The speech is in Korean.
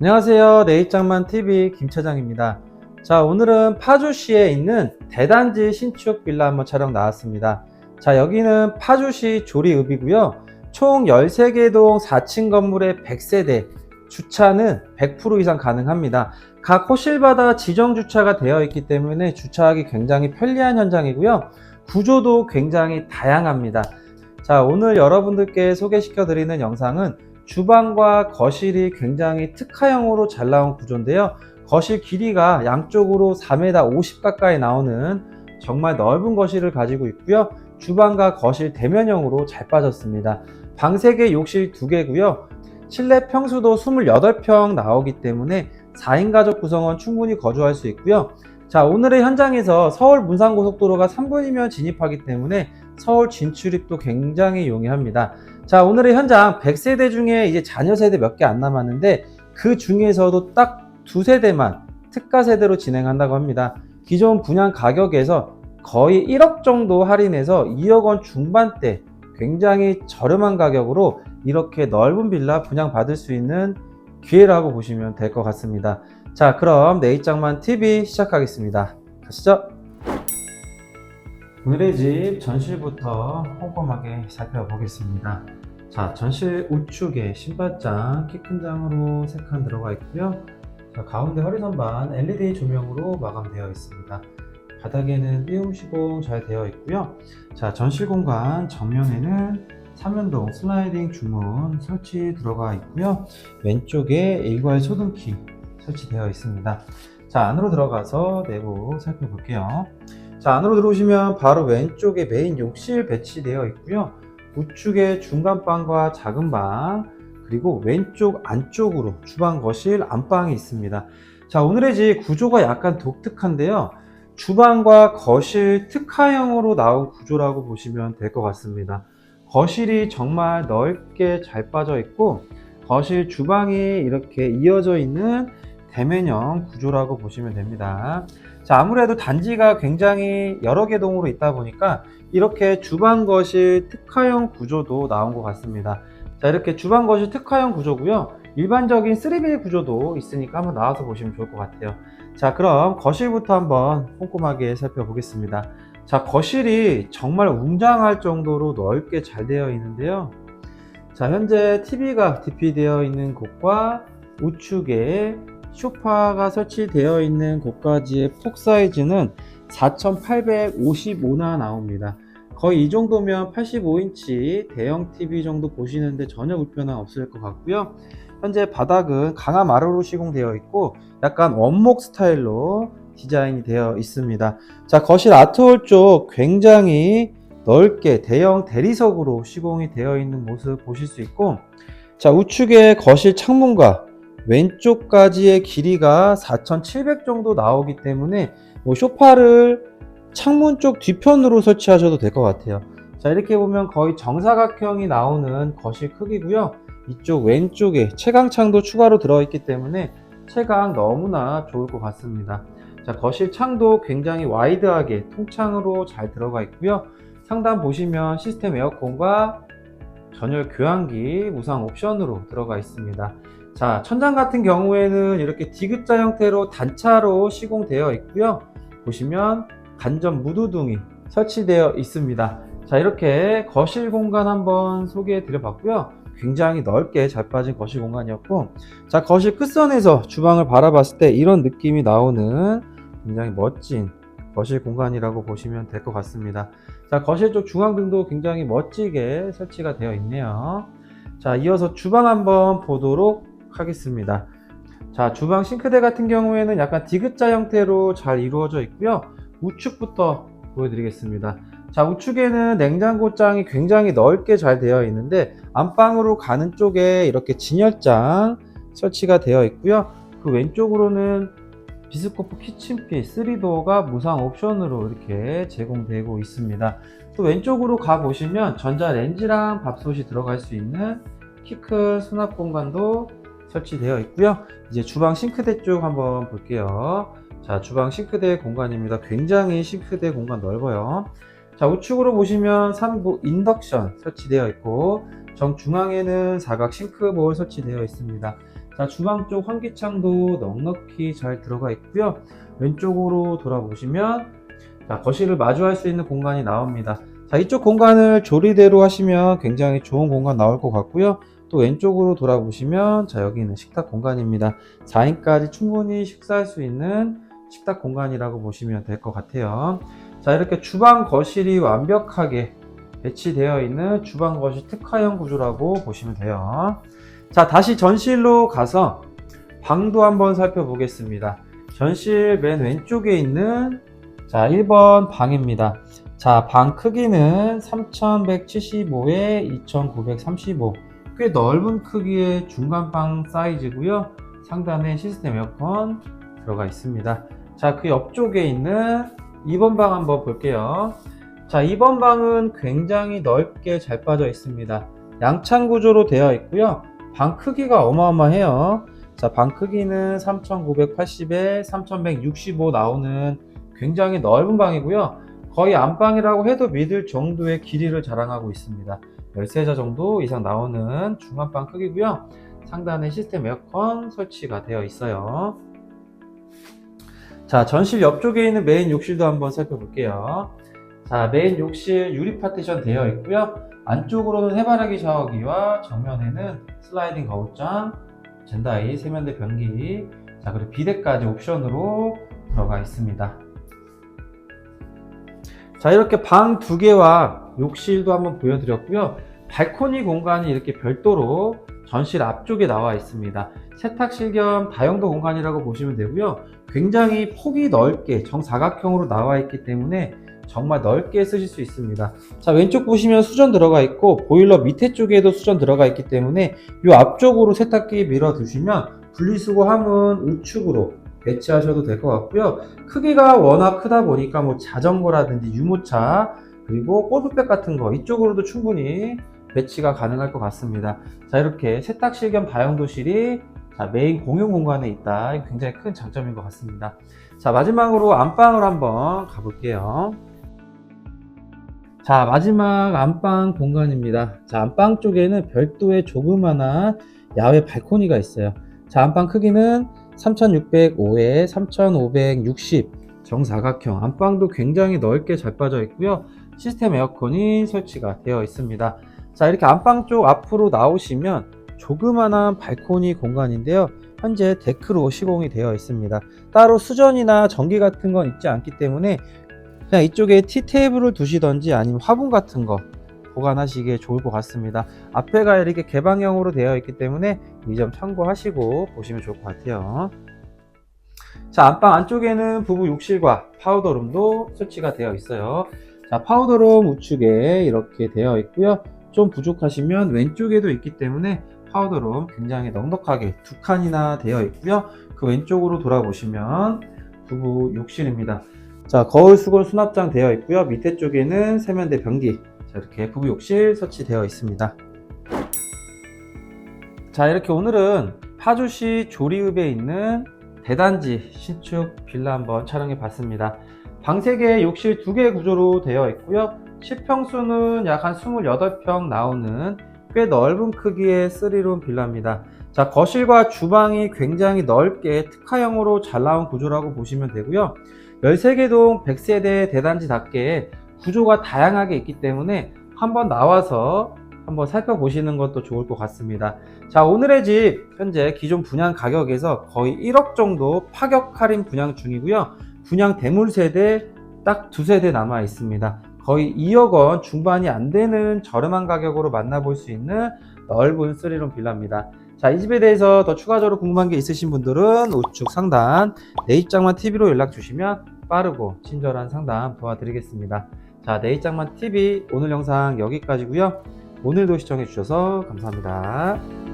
안녕하세요. 내입장만 TV 김 차장입니다. 자, 오늘은 파주시에 있는 대단지 신축 빌라 한번 촬영 나왔습니다. 자, 여기는 파주시 조리읍이고요. 총 13개 동 4층 건물에 100세대, 주차는 100% 이상 가능합니다. 각 호실마다 지정 주차가 되어 있기 때문에 주차하기 굉장히 편리한 현장이고요. 구조도 굉장히 다양합니다. 자, 오늘 여러분들께 소개시켜 드리는 영상은 주방과 거실이 굉장히 특화형으로 잘 나온 구조인데요. 거실 길이가 양쪽으로 4m 50 가까이 나오는 정말 넓은 거실을 가지고 있고요. 주방과 거실 대면형으로 잘 빠졌습니다. 방 3개, 욕실 2개고요. 실내 평수도 28평 나오기 때문에 4인 가족 구성원 충분히 거주할 수 있고요. 자, 오늘의 현장에서 서울 문산고속도로가 3분이면 진입하기 때문에 서울 진출입도 굉장히 용이합니다. 자, 오늘의 현장 100세대 중에 이제 자녀 세대 몇 개 안 남았는데 그 중에서도 딱 두 세대만 특가 세대로 진행한다고 합니다. 기존 분양 가격에서 거의 1억 정도 할인해서 2억 원 중반대 굉장히 저렴한 가격으로 이렇게 넓은 빌라 분양 받을 수 있는 기회라고 보시면 될 것 같습니다. 자, 그럼 내입장만 TV 시작하겠습니다. 가시죠. 오늘의 집 전실부터 꼼꼼하게 살펴보겠습니다. 자, 전실 우측에 신발장, 키 큰 장으로 세칸 들어가 있고요. 자, 가운데 허리선반 LED 조명으로 마감되어 있습니다. 바닥에는 띄움 시공 잘 되어 있고요. 자, 전실 공간 정면에는 3연동 슬라이딩 주문 설치 들어가 있고요. 왼쪽에 일괄 소등키 설치되어 있습니다. 자, 안으로 들어가서 내부 살펴볼게요. 자, 안으로 들어오시면 바로 왼쪽에 메인 욕실 배치되어 있고요. 우측에 중간 방과 작은 방, 그리고 왼쪽 안쪽으로 주방, 거실, 안방이 있습니다. 자, 오늘의 집 구조가 약간 독특한데요. 주방과 거실 특화형으로 나온 구조라고 보시면 될 것 같습니다. 거실이 정말 넓게 잘 빠져 있고, 거실 주방이 이렇게 이어져 있는 대면형 구조라고 보시면 됩니다. 자, 아무래도 단지가 굉장히 여러 개 동으로 있다 보니까 이렇게 주방 거실 특화형 구조도 나온 것 같습니다. 자, 이렇게 주방 거실 특화형 구조고요. 일반적인 3빌 구조도 있으니까 한번 나와서 보시면 좋을 것 같아요. 자, 그럼 거실부터 한번 꼼꼼하게 살펴보겠습니다. 자, 거실이 정말 웅장할 정도로 넓게 잘 되어 있는데요. 자, 현재 TV가 DP 되어 있는 곳과 우측에 쇼파가 설치되어 있는 곳까지의 폭 사이즈는 4855나 나옵니다. 거의 이 정도면 85인치 대형 TV 정도 보시는데 전혀 불편함 없을 것 같고요. 현재 바닥은 강화 마루로 시공되어 있고 약간 원목 스타일로 디자인이 되어 있습니다. 자, 거실 아트홀 쪽 굉장히 넓게 대형 대리석으로 시공이 되어 있는 모습 보실 수 있고 자, 우측에 거실 창문과 왼쪽까지의 길이가 4,700 정도 나오기 때문에 뭐 쇼파를 창문 쪽 뒤편으로 설치하셔도 될 것 같아요. 자, 이렇게 보면 거의 정사각형이 나오는 거실 크기고요. 이쪽 왼쪽에 채광창도 추가로 들어있기 때문에 채광 너무나 좋을 것 같습니다. 자, 거실 창도 굉장히 와이드하게 통창으로 잘 들어가 있고요. 상단 보시면 시스템 에어컨과 전열 교환기 무상 옵션으로 들어가 있습니다. 자, 천장 같은 경우에는 이렇게 디귿자 형태로 단차로 시공되어 있고요. 보시면 간접 무드등이 설치되어 있습니다. 자, 이렇게 거실 공간 한번 소개해 드려 봤고요. 굉장히 넓게 잘 빠진 거실 공간이었고, 자, 거실 끝선에서 주방을 바라봤을 때 이런 느낌이 나오는 굉장히 멋진 거실 공간이라고 보시면 될 것 같습니다. 자, 거실 쪽 중앙등도 굉장히 멋지게 설치가 되어 있네요. 자, 이어서 주방 한번 보도록 하겠습니다. 자, 주방 싱크대 같은 경우에는 약간 디귿자 형태로 잘 이루어져 있고요. 우측부터 보여드리겠습니다. 자, 우측에는 냉장고장이 굉장히 넓게 잘 되어 있는데 안방으로 가는 쪽에 이렇게 진열장 설치가 되어 있고요. 그 왼쪽으로는 비스코프 키친피 3도어가 무상 옵션으로 이렇게 제공되고 있습니다. 또 왼쪽으로 가 보시면 전자 렌지랑 밥솥이 들어갈 수 있는 키 큰 수납 공간도 설치되어 있고요. 이제 주방 싱크대 쪽 한번 볼게요. 자, 주방 싱크대 공간입니다. 굉장히 싱크대 공간 넓어요. 자, 우측으로 보시면 3부 인덕션 설치되어 있고 정중앙에는 사각 싱크볼 설치되어 있습니다. 자, 주방 쪽 환기창도 넉넉히 잘 들어가 있고요. 왼쪽으로 돌아보시면 자, 거실을 마주할 수 있는 공간이 나옵니다. 자, 이쪽 공간을 조리대로 하시면 굉장히 좋은 공간 나올 것 같고요. 또 왼쪽으로 돌아보시면 자, 여기는 식탁 공간입니다. 4인까지 충분히 식사할 수 있는 식탁 공간이라고 보시면 될 것 같아요. 자, 이렇게 주방 거실이 완벽하게 배치되어 있는 주방 거실 특화형 구조라고 보시면 돼요. 자, 다시 전실로 가서 방도 한번 살펴보겠습니다. 전실 맨 왼쪽에 있는 자, 1번 방입니다. 자, 방 크기는 3175에 2935. 꽤 넓은 크기의 중간방 사이즈고요. 상단에 시스템 에어컨 들어가 있습니다. 자, 그 옆쪽에 있는 2번 방 한번 볼게요. 자, 2번 방은 굉장히 넓게 잘 빠져 있습니다. 양창 구조로 되어 있고요. 방 크기가 어마어마해요. 자, 방 크기는 3980에 3165 나오는 굉장히 넓은 방이고요. 거의 안방이라고 해도 믿을 정도의 길이를 자랑하고 있습니다. 13자 정도 이상 나오는 중간방 크기고요. 상단에 시스템 에어컨 설치가 되어 있어요. 자, 전실 옆쪽에 있는 메인 욕실도 한번 살펴볼게요. 자, 메인 욕실 유리 파티션 되어 있고요. 안쪽으로는 해바라기 샤워기와 정면에는 슬라이딩 거울장, 젠다이 세면대 변기, 자, 그리고 비데까지 옵션으로 들어가 있습니다. 자, 이렇게 방 두 개와 욕실도 한번 보여드렸고요. 발코니 공간이 이렇게 별도로 전실 앞쪽에 나와 있습니다. 세탁실 겸 다용도 공간이라고 보시면 되고요. 굉장히 폭이 넓게 정사각형으로 나와 있기 때문에 정말 넓게 쓰실 수 있습니다. 자, 왼쪽 보시면 수전 들어가 있고 보일러 밑에 쪽에도 수전 들어가 있기 때문에 이 앞쪽으로 세탁기 밀어 두시면 분리수거함은 우측으로 배치하셔도 될 것 같고요. 크기가 워낙 크다 보니까 뭐 자전거라든지 유모차 그리고 골프백 같은 거 이쪽으로도 충분히 배치가 가능할 것 같습니다. 자 이렇게 세탁실 겸 다용도실이 자, 메인 공용 공간에 있다. 굉장히 큰 장점인 것 같습니다. 자 마지막으로 안방을 한번 가볼게요. 자 마지막 안방 공간입니다. 자 안방 쪽에는 별도의 조그마한 야외 발코니가 있어요. 자 안방 크기는 3605에 3560 정사각형. 안방도 굉장히 넓게 잘 빠져 있고요. 시스템 에어컨이 설치가 되어 있습니다. 자 이렇게 안방 쪽 앞으로 나오시면 조그만한 발코니 공간인데요. 현재 데크로 시공이 되어 있습니다. 따로 수전이나 전기 같은 건 있지 않기 때문에 그냥 이쪽에 티 테이블을 두시던지 아니면 화분 같은 거 보관하시기에 좋을 것 같습니다 앞에가 이렇게 개방형으로 되어 있기 때문에 이 점 참고하시고 보시면 좋을 것 같아요. 자, 안방 안쪽에는 부부 욕실과 파우더룸도 설치가 되어 있어요. 자, 파우더룸 우측에 이렇게 되어 있고요. 좀 부족하시면 왼쪽에도 있기 때문에 파우더룸 굉장히 넉넉하게 두 칸이나 되어 있고요. 그 왼쪽으로 돌아보시면 부부 욕실입니다. 자, 거울 수건 수납장 되어 있고요. 밑에 쪽에는 세면대 변기. 자, 이렇게 부부 욕실 설치되어 있습니다. 자 이렇게 오늘은 파주시 조리읍에 있는 대단지 신축 빌라 한번 촬영해 봤습니다 방 3개 욕실 2개 구조로 되어 있고요 10평수는 약 한 28평 나오는 꽤 넓은 크기의 3룸 빌라입니다 자 거실과 주방이 굉장히 넓게 특화형으로 잘 나온 구조라고 보시면 되고요 13개 동 100세대 대단지답게 구조가 다양하게 있기 때문에 한번 나와서 한번 살펴보시는 것도 좋을 것 같습니다. 자, 오늘의 집 현재 기존 분양 가격에서 거의 1억 정도 파격 할인 분양 중이고요. 분양 대물 세대 딱 두 세대 남아 있습니다. 거의 2억 원 중반이 안 되는 저렴한 가격으로 만나볼 수 있는 넓은 3룸 빌라입니다. 자, 이 집에 대해서 더 추가적으로 궁금한 게 있으신 분들은 우측 상단 내 입장만 TV로 연락 주시면 빠르고 친절한 상담 도와드리겠습니다. 자, 내 입장만 TV 오늘 영상 여기까지고요. 오늘도 시청해주셔서 감사합니다.